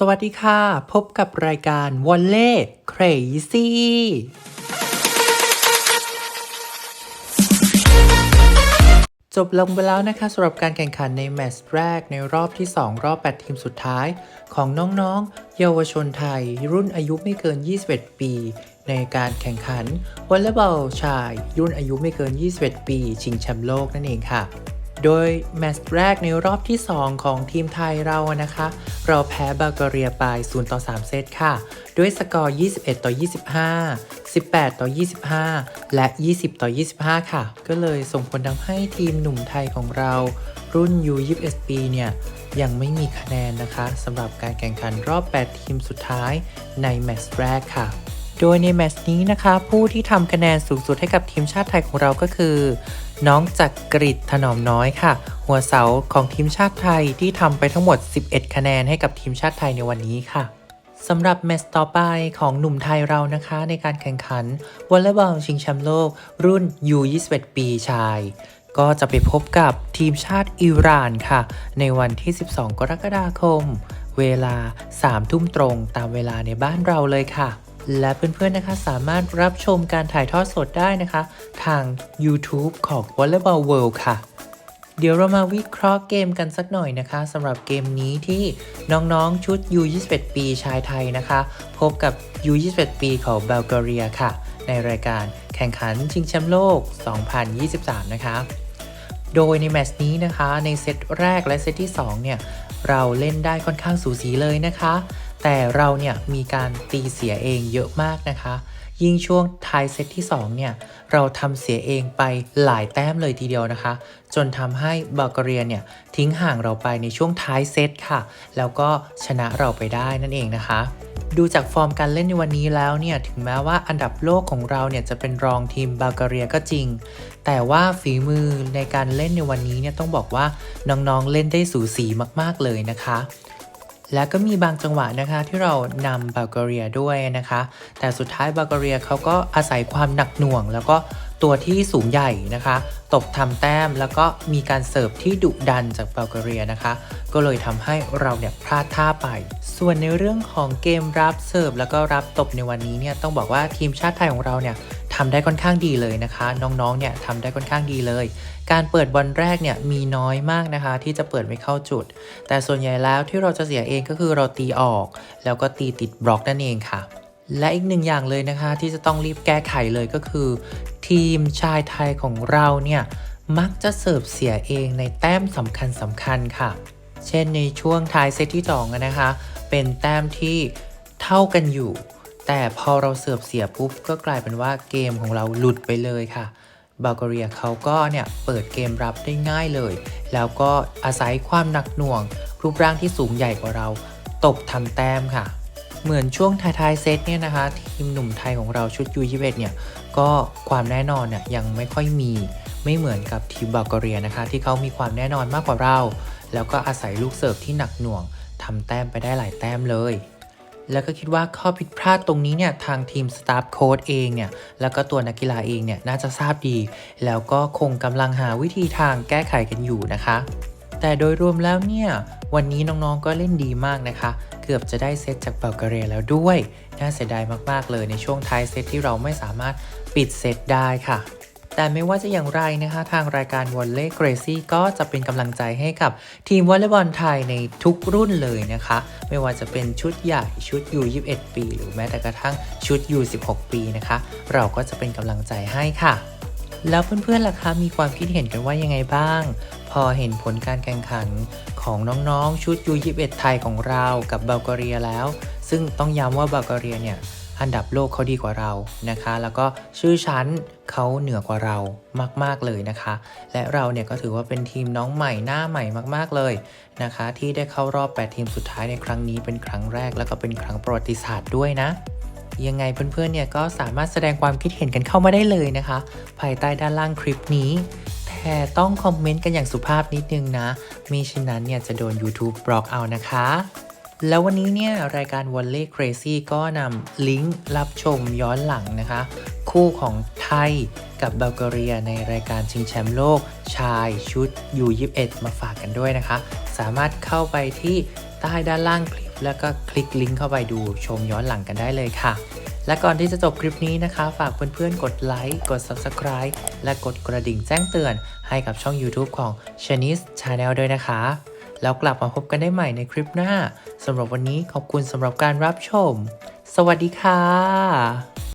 สวัสดีค่ะ พบกับรายการวอลเล่ Crazy จบลงไปแล้วนะคะสำหรับการแข่งขันในแมตช์แรกในรอบที่ 2 รอบ 8 ทีมสุดท้ายของน้องๆ เยาวชนไทย รุ่นอายุไม่เกิน 21 ปี ในการแข่งขันวอลเลย์บอลชาย รุ่นอายุไม่เกิน 21 ปี ชิงแชมป์โลกนั่นเองค่ะ โดยแมตช์แรกในรอบที่ 2 ของทีมไทยเรานะคะ เราแพ้บัลแกเรียไป 0 ต่อ 3 เซตค่ะ ด้วยสกอร์ 21 ต่อ 25 18 ต่อ 25 และ 20 ต่อ 25 ค่ะ ก็เลยส่งผลทำให้ทีมหนุ่มไทยของเรา รุ่น U21 ปีเนี่ย ยังไม่มีคะแนนนะคะสำหรับการแข่งขันรอบ 8 ทีมสุดท้ายในแมตช์แรกค่ะ โดยในแมตช์นี้นะคะ ผู้ที่ทำคะแนนสูงสุดให้กับทีมชาติไทยของเราก็คือ น้องจักกริดถนอมน้อยค่ะ หัวเสาของทีมชาติไทยที่ทำไปทั้งหมด 11 คะแนนให้กับทีมชาติไทยในวันนี้ค่ะสำหรับแมตช์ต่อไปของหนุ่มไทยเรานะคะ ในการแข่งขันวอลเลย์บอลชิงแชมป์โลก รุ่น U21 ปีชาย ก็จะไปพบกับทีมชาติอิหร่านค่ะ ในวันที่ 12 กรกฎาคม เวลา 3 ทุ่มตรงตามเวลาในบ้านเราเลยค่ะ และเพื่อนๆนะคะสามารถรับชมการถ่ายทอดสดได้นะคะ ทาง YouTube ของ Volleyball World ค่ะ เดี๋ยวเรามาวิเคราะห์เกมกันสักหน่อยนะคะสำหรับเกมนี้ที่น้องๆชุด U21 ปีชายไทยนะคะ พบกับ U21 ปีของบัลแกเรียค่ะ ในรายการแข่งขันชิงแชมป์โลก 2023 นะคะ โดยในแมตช์นี้นะคะ ในเซตแรกและเซตที่ 2 เนี่ย เราเล่นได้ค่อนข้างสูสีเลยนะคะ แต่เราเนี่ยมีการตีเสียเองเยอะมากนะคะ ยิ่งช่วงท้ายเซตที่2เนี่ยเราทำเสียเองไปหลายแต้มเลยทีเดียวนะคะ จนทำให้บัลกเรียเนี่ยทิ้งห่างเราไปในช่วงท้ายเซตค่ะ แล้วก็ชนะเราไปได้นั่นเองนะคะดูจากฟอร์มการเล่นในวันนี้แล้วเนี่ยถึงแม้ว่าอันดับโลกของเราเนี่ยจะเป็นรองทีมบัลกเรียก็จริง แต่ว่าฝีมือในการเล่นในวันนี้เนี่ยต้องบอกว่าน้องๆเล่นได้สูสีมากๆเลยนะคะ และก็มีบางจังหวะนะคะที่เรานำบัลกเรียด้วยนะคะ แต่สุดท้ายบัลกเรียเขาก็อาศัยความหนักหน่วง แล้วก็ตัวที่สูงใหญ่นะคะ ตบทำแต้มแล้วก็มีการเสิร์ฟที่ดุดันจากบัลกเรียนะคะ ก็เลยทำให้เราเนี่ยพลาดท่าไป ส่วนในเรื่องของเกมรับเสิร์ฟแล้วก็รับตบในวันนี้เนี่ยต้องบอกว่าทีมชาติไทยของเราเนี่ย ทำได้ค่อนข้างดีเลยนะคะ น้องๆเนี่ยทำได้ค่อนข้างดีเลย การเปิดบอลแรกเนี่ยมีน้อยมากนะคะ ที่จะเปิดไม่เข้าจุด แต่ส่วนใหญ่แล้วที่เราจะเสียเองก็คือเราตีออก แล้วก็ตีติดบล็อกนั่นเองค่ะ และอีกหนึ่งอย่างเลยนะคะ ที่จะต้องรีบแก้ไขเลยก็คือ ทีมชายไทยของเราเนี่ยมักจะเสิร์ฟเสียเองในแต้มสำคัญสำคัญค่ะ เช่นในช่วงท้ายเซตที่2อะนะคะ เป็นแต้มที่เท่ากันอยู่ แต่พอเราเสิร์ฟเสียปุ๊บก็กลายเป็นว่าเกมของเราหลุดไปเลยค่ะบัลกเรียเขาก็เนี่ยเปิดเกมรับได้ง่ายเลย แล้วก็อาศัยความหนักหน่วง รูปร่างที่สูงใหญ่กว่าเรา ตบทำแต้มค่ะ เหมือนช่วงท้ายๆเซตเนี่ยนะคะ ทีมหนุ่มไทยของเราชุดยูยีเเนี่ย ก็ความแน่นอนเนี่ยยังไม่ค่อยมี ไม่เหมือนกับทีมบัลกเรียนะคะ ที่เขามีความแน่นอนมากกว่าเรา แล้วก็อาศัยลูกเสิร์ฟที่หนักหน่วงทำแต้มไปได้หลายแต้มเลย แล้วก็คิดว่าข้อผิดพลาดตรงนี้เนี่ยทางทีมสตาฟโค้ดเองเนี่ยแล้วก็ตัวนักกีฬาเองเนี่ยน่าจะทราบดี แล้วก็คงกำลังหาวิธีทางแก้ไขกันอยู่นะคะ แต่โดยรวมแล้วเนี่ยวันนี้น้องๆก็เล่นดีมากนะคะ เกือบจะได้เซตจากเบลกเรียแล้วด้วย น่าเสียดายมากๆเลยในช่วงท้ายเซตที่เราไม่สามารถปิดเซตได้ค่ะ แต่ไม่ว่าจะอย่างไรนะคะ ทางรายการวอลเล่เกรซี่ก็จะเป็นกำลังใจให้กับทีมวอลเลย์บอลไทยในทุกรุ่นเลยนะคะ ไม่ว่าจะเป็นชุดใหญ่ชุด U21 ปี หรือแม้แต่กระทั่งชุด U16 ปีนะคะ เราก็จะเป็นกำลังใจให้ค่ะ แล้วเพื่อนๆล่ะคะมีความคิดเห็นกันว่ายังไงบ้าง พอเห็นผลการแข่งขันของน้องๆ ชุด U21 ไทยของเรากับบัลแกเรียแล้ว ซึ่งต้องย้ำว่าบัลแกเรียเนี่ย อันดับโลกเขาดีกว่าเรานะคะ แล้วก็ชื่อชั้นเขาเหนือกว่าเรามาก ๆเลยนะคะ และเราเนี่ยก็ถือว่าเป็นทีมน้องใหม่หน้าใหม่มาก ๆเลยนะคะ ที่ได้เข้ารอบ 8 ทีมสุดท้ายในครั้งนี้เป็นครั้งแรก แล้วก็เป็นครั้งประวัติศาสตร์ด้วยนะยังไงเพื่อนๆเนี่ยก็สามารถแสดงความคิดเห็นกันเข้ามาได้เลยนะคะ ภายใต้ด้านล่างคลิปนี้ แต่ต้องคอมเมนต์กันอย่างสุภาพนิดนึงนะมิฉะนั้นเนี่ยจะโดน YouTube บล็อกเอานะคะ แล้ววันนี้เนี่ยรายการ w a l l e y Crazy ก็นำลิงก์รับชมย้อนหลังนะคะ คู่ของไทยกับเบลกเรียในรายการชิงแชมป์โลก ชายชุด U21 มาฝากกันด้วยนะคะ สามารถเข้าไปที่ใต้ด้านล่างคลิป แล้วก็คลิกลิงก์เข้าไปดูชมย้อนหลังกันได้เลยค่ะ และก่อนที่จะจบคลิปนี้นะคะ ฝากเพื่อนๆกดไลค์กด Subscribe และกดกระดิ่งแจ้งเตือนให้กับช่อง YouTube ของ Shanice Channel ด้วยนะคะ แล้วกลับมาพบกันได้ใหม่ในคลิปหน้าสำหรับวันนี้ขอบคุณสำหรับการรับชม สวัสดีค่ะ